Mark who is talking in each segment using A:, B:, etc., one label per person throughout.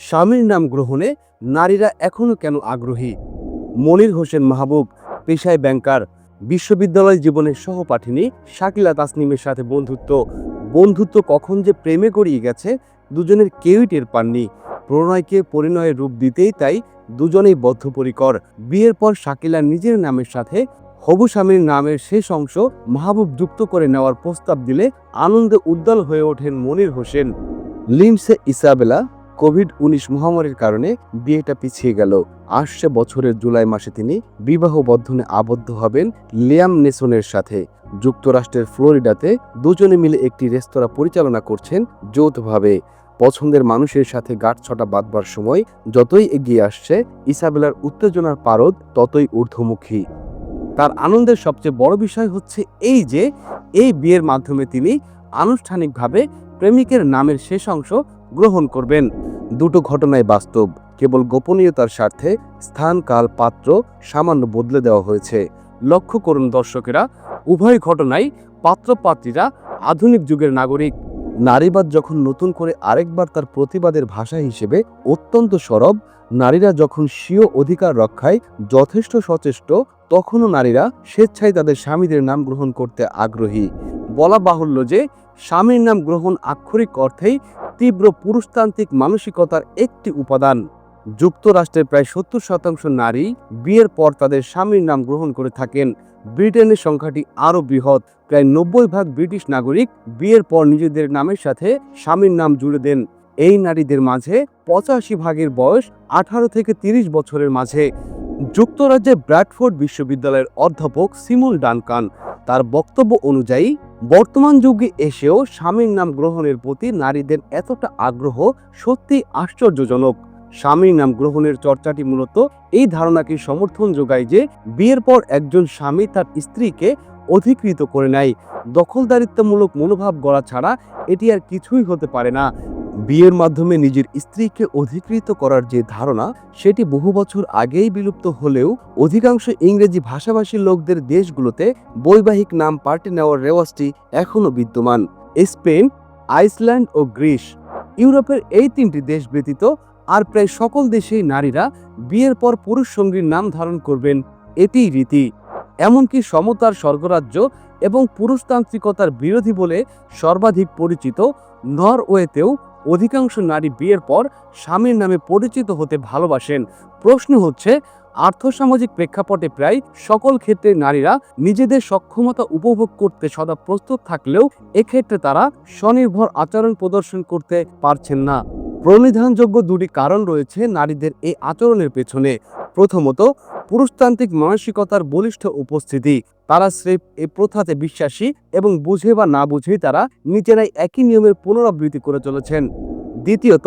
A: স্বামীর নাম গ্রহণে নারীরা এখনও কেন আগ্রহী? মনির হোসেন মাহবুব, পেশায় ব্যাংকার, বিশ্ববিদ্যালয় জীবনের সহপাঠিনী শাকিলা তাসনিমের সাথে বন্ধুত্ব। বন্ধুত্ব কখন যে প্রেমে গড়িয়ে গেছে, দুজনের কেউই টের পাননি। প্রণয়কে পরিণয়ের রূপ দিতেই তাই দুজনেই বদ্ধপরিকর। বিয়ের পর শাকিলা নিজের নামের সাথে হবু স্বামীর নামের শেষ অংশ মাহবুব যুক্ত করে নেওয়ার প্রস্তাব দিলে আনন্দে উদ্দাল হয়ে ওঠেন মনির হোসেন। লিমসে ইসাবেলা কোভিড উনিশ মহামারীর কারণে বিয়েটা পিছিয়ে গেল। আসছে বছরের জুলাই মাসে তিনি বিবাহ বন্ধনে আবদ্ধ হবেন লিয়াম নেসনের সাথে। যুক্তরাষ্ট্রের ফ্লোরিডাতে দুজনে মিলে একটি রেস্তোরাঁ পরিচালনা করছেন যৌথভাবে। পছন্দের মানুষের সাথে গাঁটছটা বাঁধবার সময় যতই এগিয়ে আসছে, ইসাবেলার উত্তেজনার পারদ ততই ঊর্ধ্বমুখী। তার আনন্দের সবচেয়ে বড় বিষয় হচ্ছে এই যে, এই বিয়ের মাধ্যমে তিনি আনুষ্ঠানিকভাবে প্রেমিকের নামের শেষ অংশ গ্রহণ করবেন। দুটো ঘটনায় বাস্তব। কেবল গোপনীয়তার স্বার্থে স্থান, কাল, পাত্র সামান্য বদলে দেওয়া হয়েছে। লক্ষ্য করুন দর্শকেরা, উভয় ঘটনায় পাত্রপাত্রীরা আধুনিক যুগের নাগরিক। নারীবাদ যখন নতুন করে আরেকবার তার প্রতিবাদের ভাষা হিসেবে অত্যন্ত সরব, নারীরা যখন স্বীয় অধিকার রক্ষায় যথেষ্ট সচেষ্ট, তখনও নারীরা স্বেচ্ছায় তাদের স্বামীদের নাম গ্রহণ করতে আগ্রহী। বলা বাহুল্য যে স্বামীর নাম গ্রহণ আক্ষরিক অর্থেই তীব্র পুরুষতান্ত্রিক মানসিকতার একটি উপাদান। যুক্তরাষ্ট্রের প্রায় সত্তর শতাংশ নারী বিয়ের পর তাদের স্বামীর নাম গ্রহণ করে থাকেন। ব্রিটেনের সংখ্যাটি আরও বৃহৎ, প্রায় নব্বই ভাগ ব্রিটিশ নাগরিক বিয়ের পর নিজেদের নামের সাথে স্বামীর নাম জুড়ে দেন। এই নারীদের মাঝে পঁচাশি ভাগের বয়স আঠারো থেকে তিরিশ বছরের মাঝে। যুক্তরাজ্যের ব্র্যাডফোর্ড বিশ্ববিদ্যালয়ের অধ্যাপক সিমুল ডানকান তার বক্তব্য অনুযায়ী বর্তমান যুগে এসেও স্বামীর নাম গ্রহণের প্রতি নারীদের এতটা আগ্রহ সত্যি আশ্চর্যজনক। স্বামীর নাম গ্রহণের চর্চাটি মূলত এই ধারণাকে সমর্থন যোগায় যে বিয়ের পর একজন স্বামী তার স্ত্রীকে অধিকৃত করে নেয়। দখলদারিত্বমূলক মনোভাব গড়া ছাড়া এটি আর কিছুই হতে পারে না। বিয়ের মাধ্যমে নিজের স্ত্রীকে অধিকৃত করার যে ধারণা, সেটি বহু বছর আগেই বিলুপ্ত হলেও অধিকাংশ ইংরেজি ভাষাভাষী লোকদের দেশগুলোতে বৈবাহিক নাম পাল্টে নেওয়ার রেওয়াজটি এখনও বিদ্যমান। স্পেন, আইসল্যান্ড ও গ্রিস ইউরোপের এই তিনটি দেশ ব্যতীত আর প্রায় সকল দেশেই নারীরা বিয়ের পর পুরুষ সঙ্গীর নাম ধারণ করবেন এটিই রীতি। এমনকি সমতার স্বর্গরাজ্য এবং পুরুষতান্ত্রিকতার বিরোধী বলে সর্বাধিক পরিচিত নরওয়েতেও অধিকাংশ নারী বিয়ের পর স্বামীর নামে পরিচিত হতে ভালোবাসেন। প্রশ্ন হচ্ছে, আর্থসামাজিক প্রেক্ষাপটে প্রায় সকল ক্ষেত্রে নারীরা নিজেদের সক্ষমতা উপভোগ করতে সদা প্রস্তুত থাকলেও এক্ষেত্রে তারা স্বনির্ভর আচরণ প্রদর্শন করতে পারছেন না। প্রণিধানযোগ্য দুটি কারণ রয়েছে নারীদের এই আচরণের পেছনে। প্রথমত, পুরুষতান্ত্রিক মানসিকতার বলিষ্ঠ উপস্থিতি। তারা স্রেফ এ প্রথাতে বিশ্বাসী এবং বুঝে বা না বুঝেই তারা নিজেরাই একই নিয়মের পুনরাবৃত্তি করে চলেছেন। দ্বিতীয়ত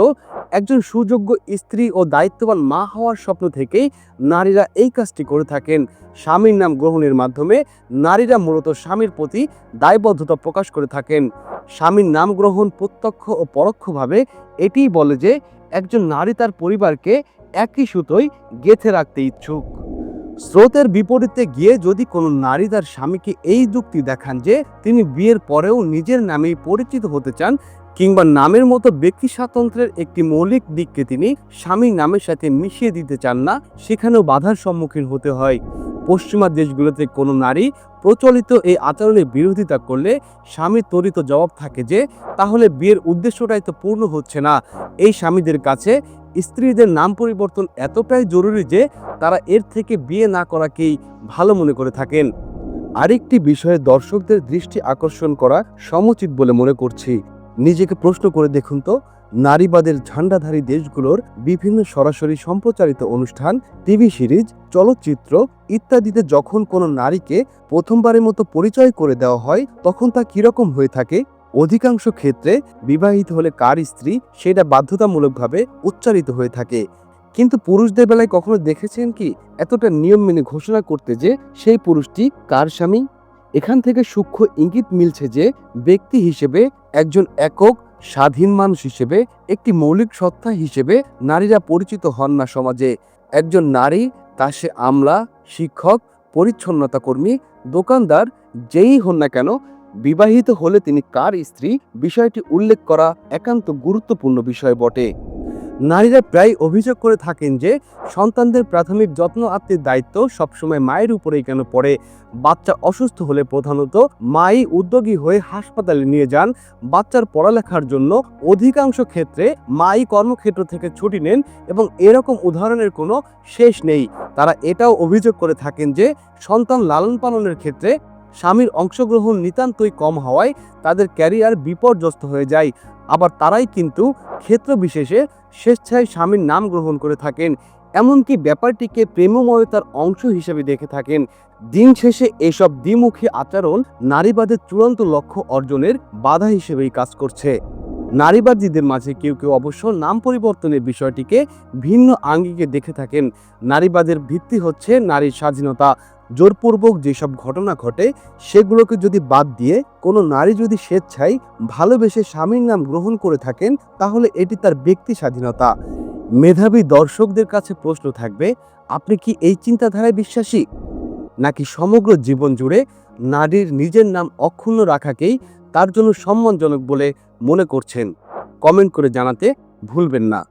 A: একজন সুযোগ্য স্ত্রী ও দায়িত্ববান মা হওয়ার স্বপ্ন থেকেই নারীরা এই কাজটি করে থাকেন। স্বামীর নাম গ্রহণের মাধ্যমে নারীরা মূলত স্বামীর প্রতি দায়বদ্ধতা প্রকাশ করে থাকেন। স্বামীর নাম গ্রহণ প্রত্যক্ষ ও পরোক্ষভাবে এটিই বলে যে, একজন নারী তার পরিবারকে একই সুতোয় গেথে রাখতে ইচ্ছুক। স্রোতের বিপরীতে গিয়ে যদি কোনো নারী তার স্বামীকে এই যুক্তি দেখান যে তিনি বিয়ের পরেও নিজের নামেই পরিচিত হতে চান কিংবা নামের মতো ব্যক্তি স্বাতন্ত্রের একটি মৌলিক দিককে তিনি স্বামীর নামের সাথে মিশিয়ে দিতে চান না, সেখানেও বাধার সম্মুখীন হতে হয়। পশ্চিমা দেশগুলোতে কোনো নারী প্রচলিত এই আচরণের বিরোধিতা করলে স্বামীর ত্বরিত জবাব থাকে যে, তাহলে বিয়ের উদ্দেশ্যটাই তো পূর্ণ হচ্ছে না। এই স্বামীদের কাছে স্ত্রীদের নাম পরিবর্তন এতটাই জরুরি যে তারা এর থেকে বিয়ে না করাকেই ভালো মনে করে থাকেন। আরেকটি বিষয়ে দর্শকদের দৃষ্টি আকর্ষণ করা সমুচিত বলে মনে করছি। নিজেকে প্রশ্ন করে দেখুন তো, নারীবাদের ঝান্ডাধারী দেশগুলোর বিভিন্ন সরাসরি সম্প্রচারিত অনুষ্ঠান, টিভি সিরিজ, চলচ্চিত্র ইত্যাদিতে যখন কোনো নারীকে প্রথমবারের মতো পরিচয় করে দেওয়া হয়, তখন তা কীরকম হয়ে থাকে? অধিকাংশ ক্ষেত্রে বিবাহিত হলে কার স্ত্রী সেটা বাধ্যতামূলকভাবে উচ্চারিত হয়ে থাকে। কিন্তু পুরুষদের বেলায় কখনো দেখেছেন কি, এতটা নিয়ম মেনে ঘোষণা করতে যে সেই পুরুষটি কার স্বামী? এখান থেকে সূক্ষ্ম ইঙ্গিত মিলছে যে ব্যক্তি হিসেবে একজন একক, স্বাধীন মানুষ হিসেবে, একটি মৌলিক সত্তা হিসেবে নারীরা পরিচিত হন না সমাজে। একজন নারী তা সে আমলা, শিক্ষক পরিচ্ছন্নতা কর্মী দোকানদার, যেই হন না কেন বিবাহিত হলে তিনি কার স্ত্রী? বিষয়টি উল্লেখ করা একান্ত গুরুত্বপূর্ণ বিষয় বটে। নারীরা প্রায় অভিযোগ করে থাকেন যে, সন্তানদের প্রাথমিক যত্ন আত্মীর দায়িত্ব সবসময় মায়ের উপরেই কেন পড়ে? বাচ্চা অসুস্থ হলে প্রধানত মাই উদ্যোগী হয়ে হাসপাতালে নিয়ে যান। বাচ্চার পড়ালেখার জন্য অধিকাংশ ক্ষেত্রে মাই কর্মক্ষেত্র থেকে ছুটি নেন এবং এরকম উদাহরণের কোনো শেষ নেই। তারা এটাও অভিযোগ করে থাকেন যে, সন্তান লালন পালনের ক্ষেত্রে স্বামীর অংশগ্রহণ নিতান্তই কম হওয়ায় তাদের ক্যারিয়ার বিপর্যস্ত হয়ে যায়। আবার তারাই কিন্তু ক্ষেত্র বিশেষে স্বেচ্ছায় স্বামীর নাম গ্রহণ করে থাকেন। এমনকি ব্যাপারটিকে প্রেমময়তার অংশ হিসেবে দেখে থাকেন। দিন শেষে এসব দ্বিমুখী আচরণ নারীবাদের চূড়ান্ত লক্ষ্য অর্জনের বাধা হিসেবেই কাজ করছে। নারীবাদীদের মাঝে কেউ কেউ অবশ্য নাম পরিবর্তনের বিষয়টিকে ভিন্ন আঙ্গিকে দেখে থাকেন। নারীবাদের ভিত্তি হচ্ছে নারীর স্বাধীনতা। জোরপূর্বক যেসব ঘটনা ঘটে, সেগুলোকে যদি বাদ দিয়ে কোনো নারী যদি স্বেচ্ছায় ভালোবেসে স্বামীর নাম গ্রহণ করে থাকেন, তাহলে এটি তার ব্যক্তি স্বাধীনতা। মেধাবী দর্শকদের কাছে প্রশ্ন থাকবে, আপনি কি এই চিন্তাধারায় বিশ্বাসী? নাকি সমগ্র জীবন জুড়ে নারীর নিজের নাম অক্ষুণ্ণ রাখাকেই তার জন্য সম্মানজনক বলে মনে করছেন? কমেন্ট করে জানাতে ভুলবেন না।